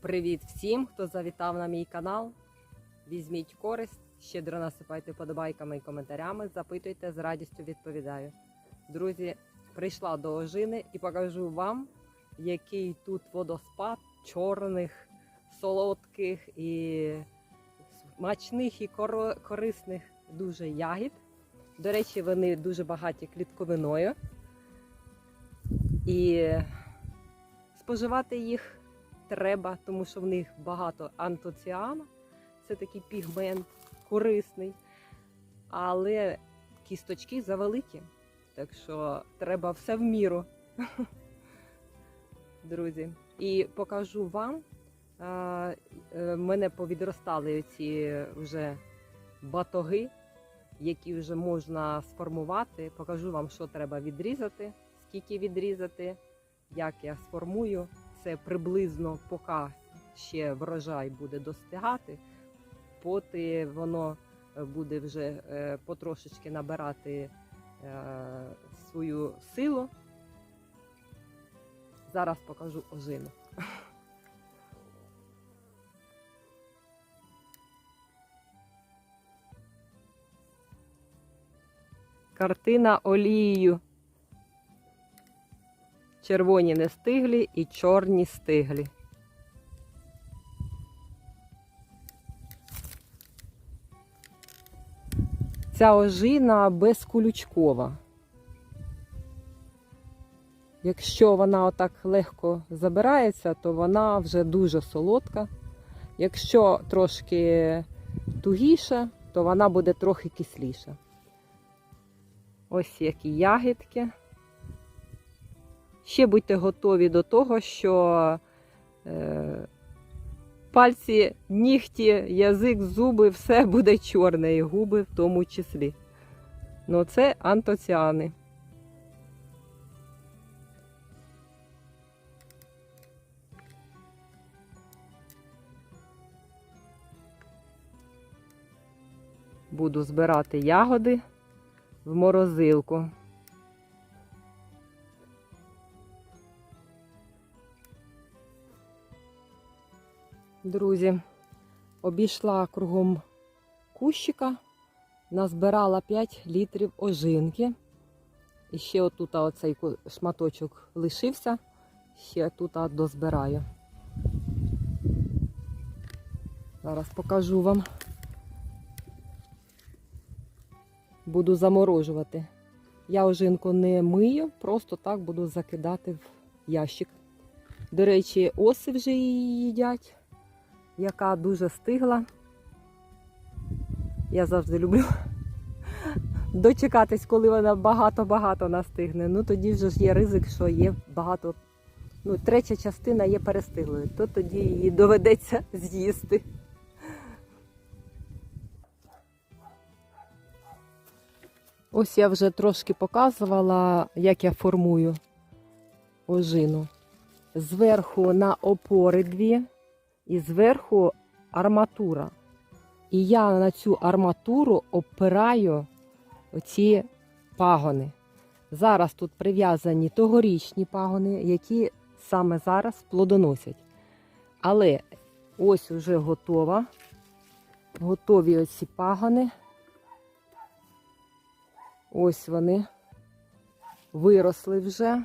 Привіт всім, хто завітав на мій канал. Візьміть користь, щедро насипайте подобайками і коментарями, запитуйте, з радістю відповідаю. Друзі, прийшла до ожини і покажу вам, який тут водоспад чорних, солодких і смачних і корисних дуже ягід. До речі, вони дуже багаті клітковиною. І споживати їх треба, тому що в них багато антоціану. Це такий пігмент корисний. Але кісточки завеликі. Так що треба все в міру. Друзі. І покажу вам. е, Мене повідростали ці вже батоги, які вже можна сформувати. Покажу вам, що треба відрізати, скільки відрізати, як я сформую. Це приблизно поки ще врожай буде достигати, поти воно е, буде вже е, потрошечки набирати е, свою силу. Зараз покажу ожину. Картина олією. Червоні не стиглі і чорні стиглі. Ця ожина безкулючкова. Якщо вона отак легко забирається, то вона вже дуже солодка. Якщо трошки тугіша, то вона буде трохи кисліша. Ось які ягідки. Ще будьте готові до того, що е, пальці, нігті, язик, зуби, все буде чорне, і губи в тому числі. Ну це антоціани. Буду збирати ягоди в морозилку. Друзі, обійшла кругом кущика, назбирала 5 літрів ожинки. І ще отут оцей шматочок лишився, ще тут дозбираю. Зараз покажу вам. Буду заморожувати. Я ожинку не мию, просто так буду закидати в ящик. До речі, оси вже її їдять яка дуже стигла. Я завжди люблю дочекатись, коли вона багато-багато настигне. Ну тоді вже ж є ризик, що є багато. Ну, третя частина є перестиглою, то тоді її доведеться з'їсти. Ось я вже трошки показувала, як я формую ожину. Зверху на опори дві і зверху арматура. І я на цю арматуру опираю оці пагони. Зараз тут прив'язані тогорічні пагони, які саме зараз плодоносять. Але ось уже готова. Готові оці пагони. Ось вони виросли вже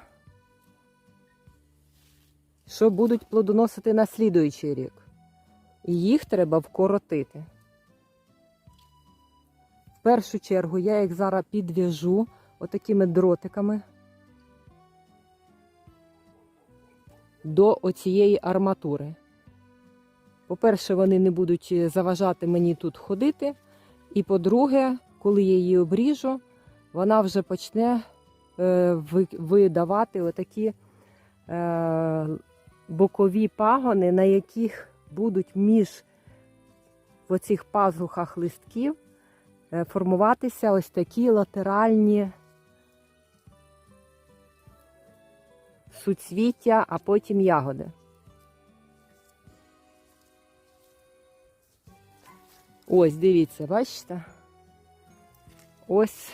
що будуть плодоносити на слідуючий рік. І їх треба вкоротити. В першу чергу я їх зараз підв'яжу отакими дротиками до оцієї арматури. По-перше, вони не будуть заважати мені тут ходити. І по-друге, коли я її обріжу, вона вже почне е, видавати отакі е, бокові пагони, на яких будуть між в оцих пазухах листків е, формуватися ось такі латеральні суцвіття, а потім ягоди. Ось, дивіться, бачите? Ось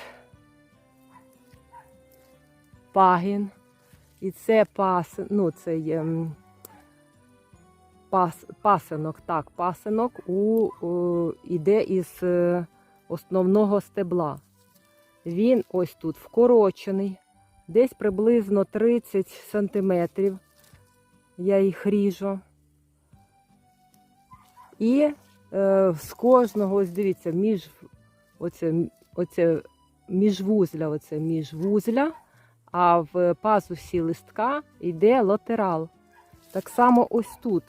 пагін. І це пас, ну, це є пас, пасинок, так, пасинок у, у, іде із е, основного стебла. Він ось тут вкорочений, десь приблизно 30 сантиметрів. Я їх ріжу. І е, з кожного, ось дивіться, між оце, оце міжвузля, оце міжвузля, а в пазусі листка йде латерал. Так само ось тут.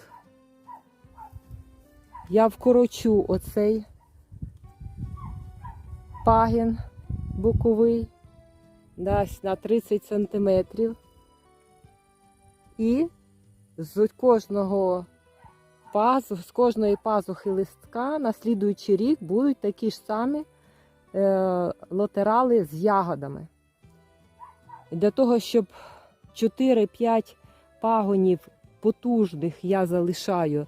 Я вкорочу оцей пагін боковий, десь на 30 сантиметрів. І з кожного пазу, з кожної пазухи листка на слідуючий рік будуть такі ж самі е, латерали з ягодами. Для того, щоб 4-5 пагонів потужних я залишаю,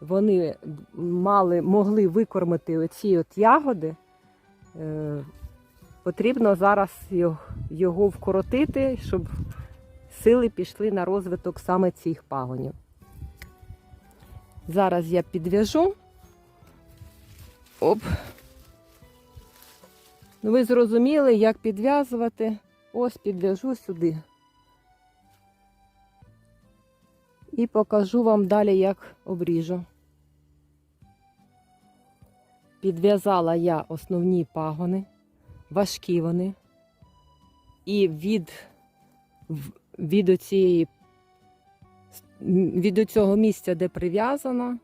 вони мали, могли викормити оці от ягоди, е, потрібно зараз його, вкоротити, щоб сили пішли на розвиток саме цих пагонів. Зараз я підв'яжу. Оп. Ну, ви зрозуміли, як підв'язувати. Ось підв'яжу сюди. І покажу вам далі, як обріжу. Підв'язала я основні пагони, важкі вони. І від, від оцієї від цього місця, де прив'язано,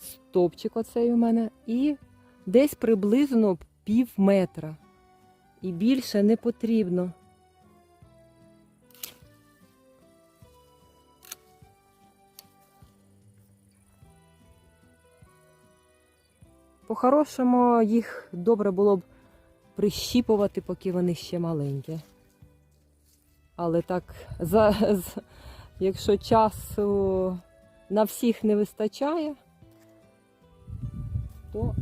стовпчик оцей у мене, і десь приблизно пів метра. І більше не потрібно. По-хорошому їх добре було б прищіпувати, поки вони ще маленькі. Але так, за, якщо часу на всіх не вистачає, то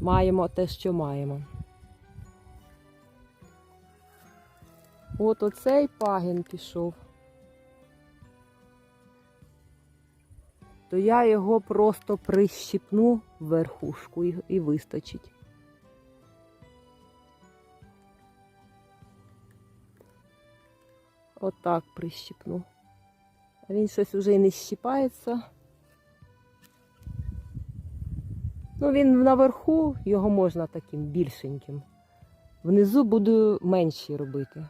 маємо те, що маємо. От оцей пагін пішов. То я його просто прищіпну в верхушку і, вистачить. Отак прищіпну. А він щось уже і не щіпається. Ну, він наверху, його можна таким більшеньким. Внизу буду менші робити.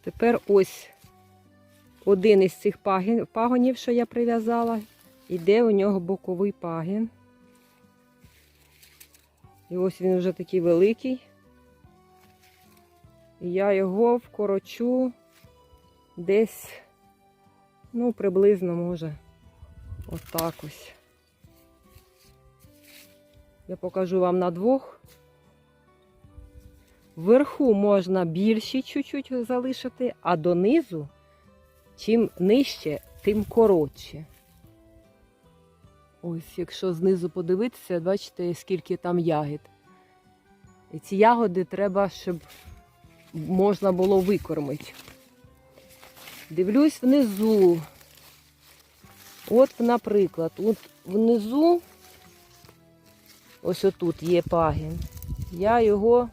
Тепер ось один із цих пагонів, що я прив'язала, іде у нього боковий пагін. І ось він вже такий великий. І я його вкорочу десь, ну, приблизно, може, отак ось. Я покажу вам на двох. Вверху можна більші чуть-чуть залишити, а донизу, чим нижче, тим коротше. Ось, якщо знизу подивитися, бачите, скільки там ягід. І ці ягоди треба, щоб можна було викормити. Дивлюсь внизу. От, наприклад, от внизу, ось отут є пагін. Я його,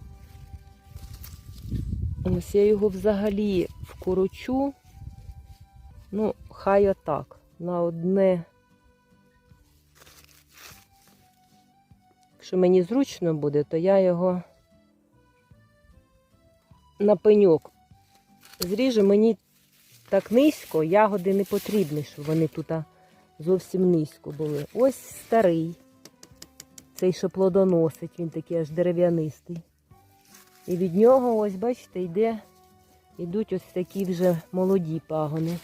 ось я його взагалі вкорочу. Ну, хай отак. На одне. Якщо мені зручно буде, то я його на пеньок зріжу. Мені так низько, ягоди не потрібні, щоб вони тут зовсім низько були. Ось старий. Цей, що плодоносить, він такий аж дерев'янистий. І від нього, ось, бачите, йде, йдуть ось такі вже молоді пагони.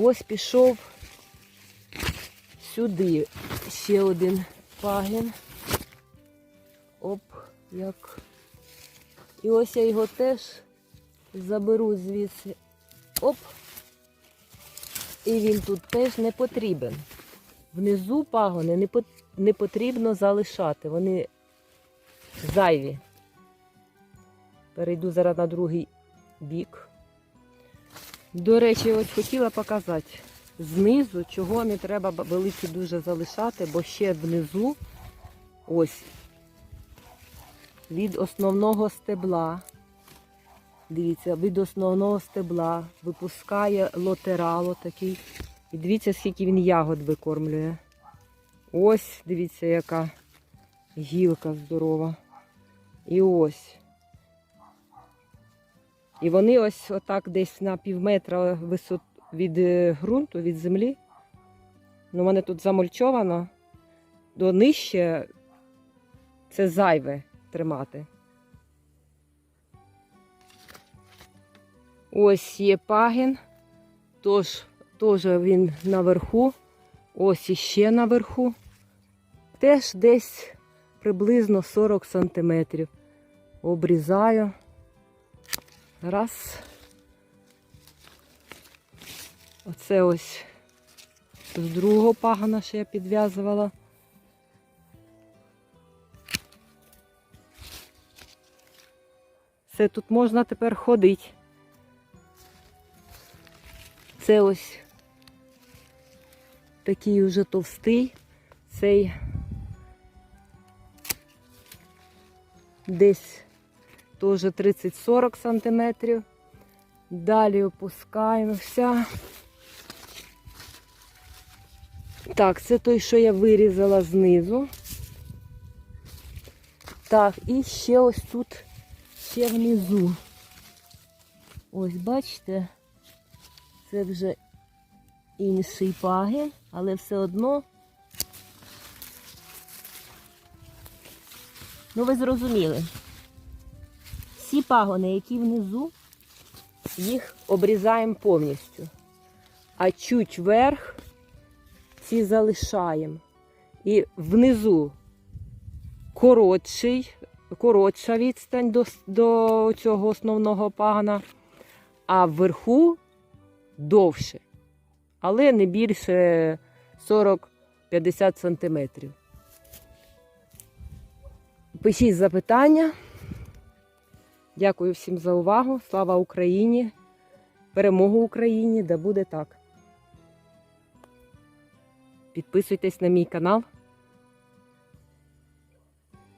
Ось пішов сюди ще один пагін. Оп, як. І ось я його теж заберу звідси. Оп. І він тут теж не потрібен. Внизу пагони не, потрібно залишати. Вони зайві. Перейду зараз на другий бік. До речі, ось хотіла показати знизу, чого не треба великі дуже залишати, бо ще внизу, ось, від основного стебла. Дивіться, від основного стебла випускає лотерал такий. І дивіться, скільки він ягод викормлює. Ось, дивіться, яка гілка здорова. І ось. І вони ось отак десь на пів метра висот від е, ґрунту, від землі. Ну, мене тут замульчовано. До нижче це зайве тримати. Ось є пагін, тож, теж він наверху, ось іще наверху. Теж десь приблизно 40 сантиметрів. Обрізаю. Раз. Оце ось з другого пагана, що я підв'язувала. Все тут можна тепер ходити. Це ось такий уже товстий, цей десь теж 30-40 сантиметрів. Далі опускаємося. Так, це той, що я вирізала знизу. Так, і ще ось тут, ще внизу. Ось, бачите, це вже інший пагін, але все одно. Ну, ви зрозуміли. Пагони, які внизу, їх обрізаємо повністю. А чуть вверх ці залишаємо. І внизу коротший, коротша відстань до, до цього основного пагана, а вверху довше. Але не більше 40-50 сантиметрів. Пишіть запитання. Дякую всім за увагу. Слава Україні! Перемогу Україні! Да буде так! Підписуйтесь на мій канал.